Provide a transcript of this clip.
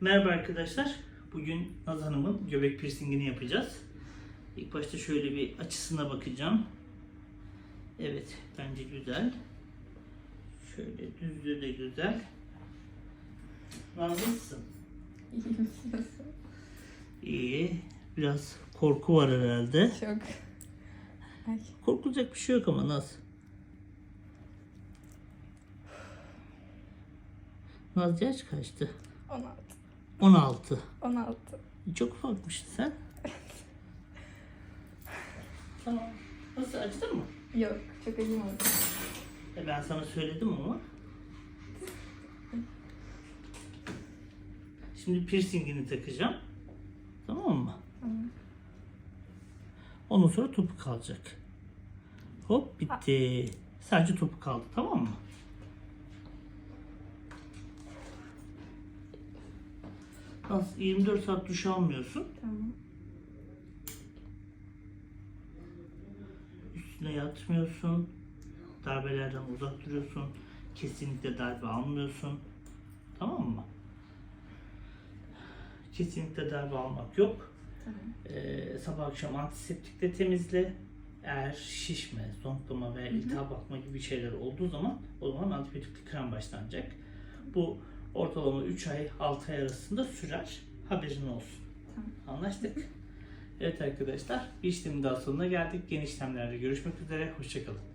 Merhaba arkadaşlar. Bugün Naz Hanım'ın göbek piercingini yapacağız. İlk başta şöyle bir açısına bakacağım. Evet, bence güzel. Şöyle düzlüğü de güzel. Naz nasılsın? İyi. Biraz korku var herhalde. Çok. Ay. Korkulacak bir şey yok ama Naz. Naz yaş kaçtı? 16. 16. 16. Çok ufakmışsın sen. tamam. Nasıl acıdı mı? Yok. Çok acımadı. E ben sana söyledim ama. Şimdi piercingini takacağım. Tamam mı? Tamam. Ondan sonra topu kalacak. Hop bitti. Sadece topu kaldı tamam mı? Nasıl 24 saat duş almıyorsun. Tamam. Üstüne yatmıyorsun. Darbelerden uzak duruyorsun. Kesinlikle darbe almıyorsun. Tamam mı? Kesinlikle darbe almak yok. Tamam. Ee, sabah akşam antiseptikle temizle. Eğer şişme, zonklama veya iltihap atma gibi şeyler olduğu zaman o zaman antibiyotikli krem başlanacak. Bu ortalama 3 ay 6 ay arasında sürer. Haberin olsun. Tamam. Anlaştık. Evet arkadaşlar bir işlemin daha sonuna geldik. Yeni işlemlerde görüşmek üzere. Hoşçakalın.